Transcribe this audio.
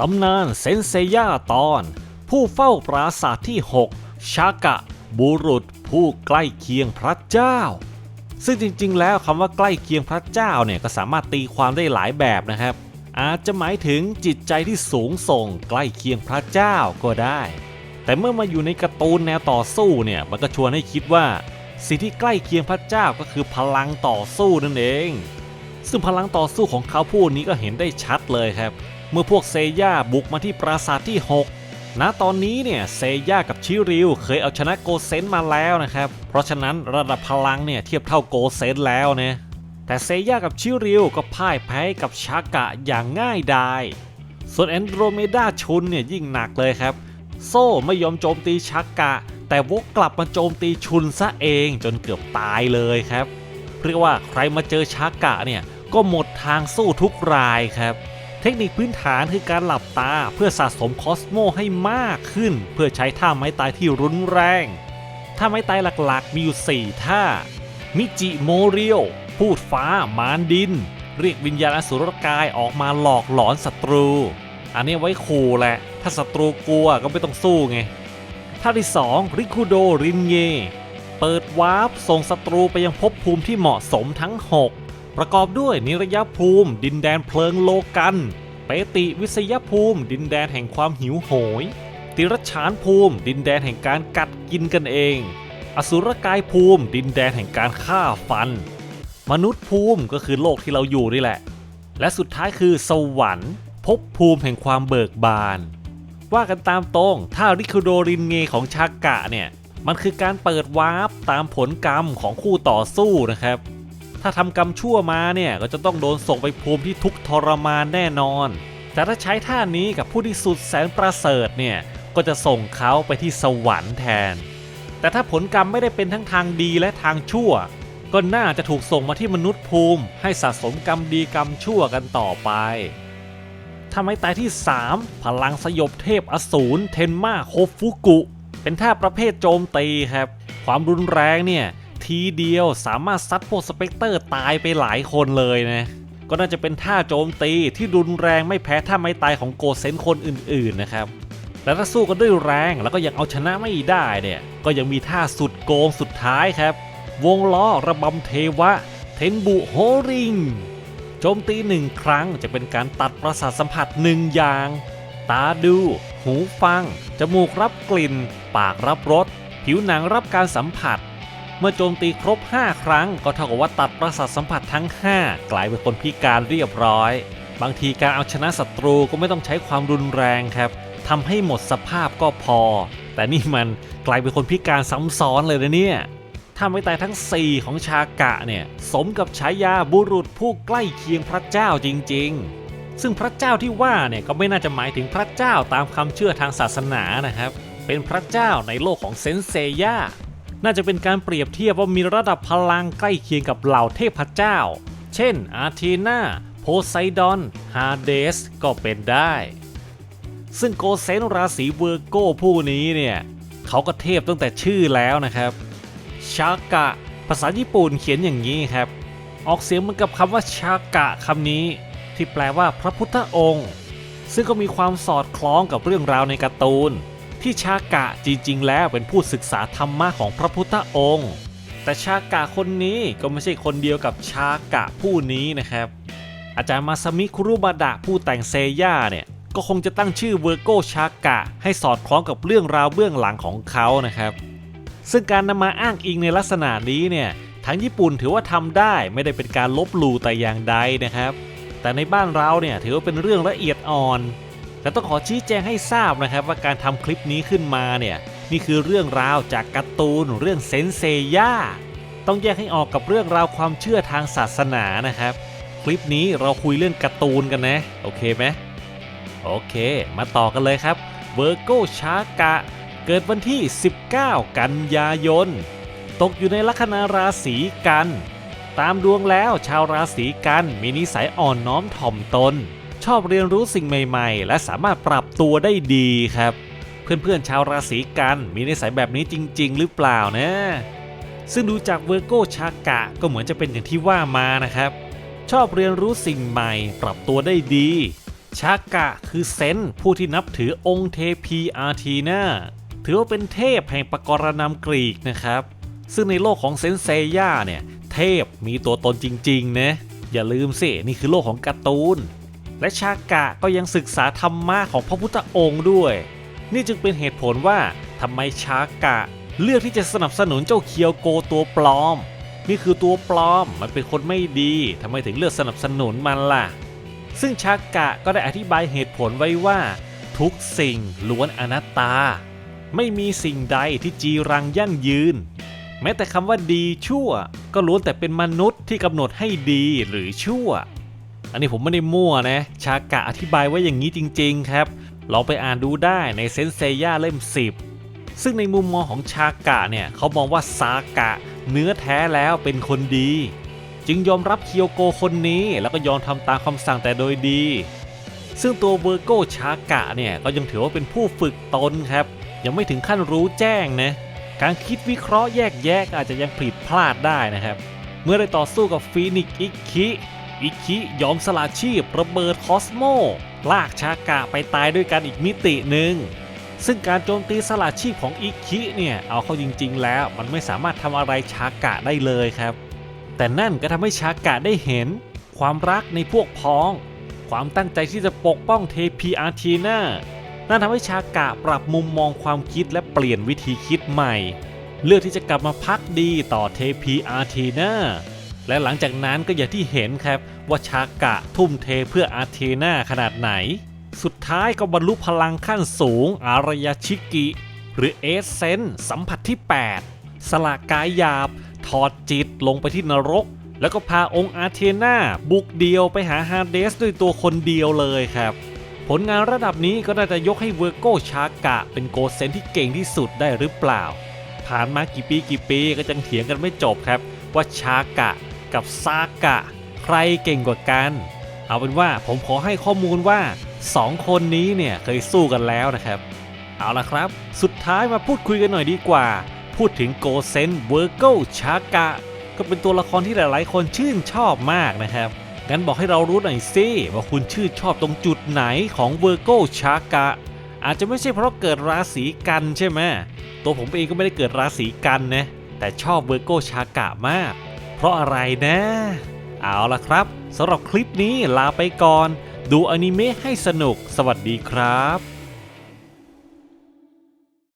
ตำนานเซนเซย่าตอน ผู้เฝ้าปราสาทที่ 6 ชากะ บุรุษผู้ใกล้เคียงพระเจ้า ซึ่งจริงๆ แล้วคำว่าใกล้เคียงพระเจ้าเนี่ยก็สามารถตีความได้หลายแบบนะครับ อาจจะหมายถึงจิตใจที่สูงส่งใกล้เคียงพระเจ้าก็ได้ แต่เมื่อมาอยู่ในการ์ตูนแนวต่อสู้เนี่ยมันก็ชวนให้คิดว่า สิ่งที่ใกล้เคียงพระเจ้าก็คือพลังต่อสู้นั่นเอง ซึ่งพลังต่อสู้ของเขาผู้นี้ก็เห็นได้ชัดเลยครับ เมื่อพวกเซย่าบุกมาที่ปราสาทที่ 6 ณตอนนี้เนี่ยเซย่ากับชิริวเคยเอาชนะโกเซนมาแล้วนะครับ เพราะฉะนั้นระดับพลังเนี่ยเทียบเท่าโกเซนแล้วนะแต่เซย่ากับชิริวก็พ่ายแพ้กับชากะอย่างง่ายดายส่วนแอนโดรเมดาชุนเนี่ยยิ่งหนักเลยครับ โซ่ไม่ยอมโจมตีชากะ แต่วกกลับมาโจมตีชุนซะเองจนเกือบตายเลยครับ เรียกว่าใครมาเจอชากะเนี่ย ก็หมดทางสู้ทุกรายครับ เทคนิคพื้นฐานคือการหลับตาเพื่อสะสมคอสโมให้มากขึ้น เพื่อใช้ท่าไม้ตายที่รุนแรงท่าไม้ตายหลักๆ มีอยู่ 4 ท่า มิจิโมเรียว พูดฟ้ามารดิน เรียกวิญญาณอสุรกายออกมาหลอกหลอนศัตรู อันนี้ไว้ขู่แหละ ถ้าศัตรูกลัวก็ไม่ต้องสู้ไง ท่าที่ 2 ริคุโดรินเย เปิดวาร์ปส่งศัตรูไปยังภพภูมิที่เหมาะสมทั้ง 6 ประกอบด้วยนิรยภูมิ ดินแดนเพลิงโลกัน เปติวิสยภูมิ ดินแดนแห่งความหิวโหย ติรชานภูมิ ดินแดนแห่งการกัดกินกันเอง อสุรกายภูมิ ดินแดนแห่งการฆ่าฟัน มนุษย์ภูมิก็คือโลกที่เราอยู่นี่แหละ และสุดท้ายคือสวรรค์ภพภูมิแห่งความเบิกบาน ว่ากันตามตรง ถ้าริคุโดรินเงของชากะเนี่ย มันคือการเปิดวาร์ปตามผลกรรมของคู่ต่อสู้นะครับ ถ้าทำกรรมชั่วมาเนี่ยก็จะต้องโดนส่งไปภูมิที่ทุกทรมานแน่นอน แต่ถ้าใช้ท่านี้กับผู้ที่สุดแสนประเสริฐเนี่ยก็จะส่งเขาไปที่สวรรค์แทน แต่ถ้าผลกรรมไม่ได้เป็นทั้งทางดีและทางชั่ว ก็น่าจะถูกส่งมาที่มนุษย์ภูมิ ให้สะสมกรรมดีกรรมชั่วกันต่อไปถ้าไม้ตายที่ 3 พลังสยบเทพอสูรเทนมาโคฟุกุ เป็นท่าประเภทโจมตีครับ ความรุนแรงเนี่ย ทีเดียวสามารถซัดพวกสเปกเตอร์ตายไปหลายคนเลยนะก็น่าจะเป็นท่าโจมตีที่รุนแรงไม่แพ้ท่าไม้ตายของโกเซนคนอื่นๆนะครับแต่ถ้าสู้กันด้วยแรงแล้วก็ยังเอาชนะไม่ได้เนี่ยก็ยังมีท่าสุดโกงสุดท้ายครับ วงล้อระบำเทวะ เทนบุโฮริงโจมตีหนึ่งครั้งจะเป็นการตัดประสาทสัมผัสหนึ่งอย่าง ตาดู หูฟัง จมูกรับกลิ่น ปากรับรสผิวหนังรับการสัมผัส เมื่อโจมตีครบ 5 ครั้ง ก็เท่ากับว่าตัดประสาทสัมผัสทั้ง 5 กลายเป็นคนพิการเรียบร้อย บางทีการเอาชนะศัตรูก็ไม่ต้องใช้ความรุนแรงครับทำให้หมดสภาพก็พอ แต่นี่มันกลายเป็นคนพิการซ้ำซ้อนเลยนะเนี่ยถ้าไม่ตายทั้ง 4 ของชากะเนี่ย สมกับฉายาบุรุษผู้ใกล้เคียงพระเจ้าจริง ๆ ซึ่งพระเจ้าที่ว่าเนี่ยก็ไม่น่าจะหมายถึงพระเจ้าตามคำเชื่อทางศาสนานะครับ เป็นพระเจ้าในโลกของเซนเซย่า น่าจะเป็นการเปรียบเทียบว่ามีระดับพลังใกล้เคียงกับเหล่าเทพเจ้า เช่น อาร์เทนาโพไซดอน ฮาเดส ก็เป็นได้ ซึ่งโกเซนราศีเวอร์โกผู้นี้เนี่ย เขาก็เทพตั้งแต่ชื่อแล้วนะครับ ชากะ ภาษาญี่ปุ่นเขียนอย่างนี้ครับ ออกเสียงเหมือนกับคำว่าชากะคำนี้ ที่แปลว่าพระพุทธองค์ ซึ่งก็มีความสอดคล้องกับเรื่องราวในการ์ตูน ที่ชากะจริงๆ แล้วเป็นผู้ศึกษาธรรมะของพระพุทธองค์ แต่ชากะคนนี้ก็ไม่ใช่คนเดียวกับชากะผู้นี้นะครับ อาจารย์มาซามิคุรุบาดะผู้แต่งเซย่าเนี่ยก็คงจะตั้งชื่อเวอร์โกชากะ ให้สอดคล้องกับเรื่องราวเบื้องหลังของเขานะครับ ซึ่งการนำมาอ้างอิงในลักษณะนี้เนี่ยทางญี่ปุ่นถือว่าทำได้ไม่ได้เป็นการลบหลู่แต่อย่างใดนะครับ แต่ในบ้านเราเนี่ยถือว่าเป็นเรื่องละเอียดอ่อน แต่ต้องขอชี้แจงให้ทราบนะครับว่าการทำคลิปนี้ขึ้นมาเนี่ยนี่คือเรื่องราวจากการ์ตูนเรื่องเซนเซย่าต้องแยกให้ออกกับเรื่องราวความเชื่อทางศาสนานะครับ คลิปนี้เราคุยเรื่องการ์ตูนกันนะโอเคไหมโอเค มาต่อกันเลยครับเวอร์โกชากะ เกิดวันที่ 19 กันยายน ตกอยู่ในลัคนาราศีกัน ตามดวงแล้วชาวราศีกันมีนิสัยอ่อนน้อมถ่อมตน ชอบเรียนรู้สิ่งใหม่ๆ และสามารถปรับตัวได้ดีครับ เพื่อนๆชาวราศีกันมีนิสัยแบบนี้จริง ๆ หรือเปล่านะ ซึ่งดูจากเวอร์โกชากะก็เหมือนจะเป็นอย่างที่ว่ามานะครับ ชอบเรียนรู้สิ่งใหม่ ปรับตัวได้ดี ชากะคือเซนผู้ที่นับถือองค์เทพีอาร์ทีนาถือว่าเป็นเทพแห่งปกรณำกรีกนะครับ ซึ่งในโลกของเซนเซย่าเนี่ย เทพมีตัวตนจริงๆนะอย่าลืมสิ นี่คือโลกของการ์ตูน และชากะก็ยังศึกษาธรรมะของพระพุทธองค์ด้วย นี่จึงเป็นเหตุผลว่าทำไมชากะเลือกที่จะสนับสนุนเจ้าเคียวโกตัวปลอม นี่คือตัวปลอมมันเป็นคนไม่ดีทำไมถึงเลือกสนับสนุนมันล่ะ ซึ่งชากะก็ได้อธิบายเหตุผลไว้ว่า ทุกสิ่งล้วนอนัตตา ไม่มีสิ่งใดที่จีรังยั่งยืน แม้แต่คำว่าดีชั่ว ก็ล้วนแต่เป็นมนุษย์ที่กำหนดให้ดีหรือชั่ว อันนี้ผมไม่ได้มั่วนะ ชากะอธิบายไว้อย่างนี้จริง ๆ ครับ ลองไปอ่านดูได้ในเซนเซย่าเล่ม 10 ซึ่งในมุมมองของชากะเนี่ยเขามองว่าซากะเนื้อแท้แล้วเป็นคนดี จึงยอมรับเคียวโกคนนี้แล้วก็ยอมทำตามคำสั่งแต่โดยดี ซึ่งตัวเวอร์โกชากะเนี่ยก็ยังถือว่าเป็นผู้ฝึกตนครับ ยังไม่ถึงขั้นรู้แจ้งนะการคิดวิเคราะห์แยกแยะอาจจะยังผิดพลาดได้นะครับ เมื่อได้ต่อสู้กับฟีนิกซ์อิคิ อิคิยอมสละชีพระเบิดคอสโม ลากชากะไปตายด้วยกันอีกมิติหนึ่ง ซึ่งการโจมตีสละชีพของอิคิเนี่ยเอาเข้าจริงๆ แล้วมันไม่สามารถทำอะไรชากะได้เลยครับ แต่นั่นก็ทำให้ชากะได้เห็น ความรักในพวกพ้อง ความตั้งใจที่จะปกป้องเทพีอาร์ทีนานั่นทำให้ชากะปรับมุมมองความคิดและเปลี่ยนวิธีคิดใหม่ เลือกที่จะกลับมาพักดีต่อเทพีอาร์ทีนา และหลังจากนั้นก็อย่างที่เห็นครับว่าชากะทุ่มเทเพื่ออาร์เทนาขนาดไหน สุดท้ายก็บรรลุพลังขั้นสูง อารยชิกิ หรือเอเซนสัมผัสที่ 8 สละกายหยาบ ถอดจิตลงไปที่นรก แล้วก็พาองค์อาร์เทนาบุกเดียวไปหาฮาเดสด้วยตัวคนเดียวเลยครับ ผลงานระดับนี้ก็น่าจะยกให้เวอร์โกชากะ เป็นโกเซนที่เก่งที่สุดได้หรือเปล่า ผ่านมากี่ปีกี่ปีก็ยังเถียงกันไม่จบครับ ว่าชากะ กับซากะ ใครเก่งกว่ากัน เอาเป็นว่าผมขอให้ข้อมูลว่า 2 คนนี้เนี่ยเคยสู้กันแล้วนะครับ เอาละครับ สุดท้ายมาพูดคุยกันหน่อยดีกว่า พูดถึงโกเซนเวอร์โกชากะ ก็เป็นตัวละครที่หลายๆ คนชื่นชอบมากนะครับงั้นบอกให้เรารู้หน่อยสิว่าคุณชื่นชอบตรงจุดไหนของเวอร์โกชากะ อาจจะไม่ใช่เพราะเกิดราศีกันใช่ไหมตัวผมเองก็ไม่ได้เกิดราศีกันนะแต่ชอบเวอร์โกชากะมาก เพราะอะไรนะ เอาละครับสำหรับคลิปนี้ลาไปก่อน ดูอนิเมะให้สนุก สวัสดีครับ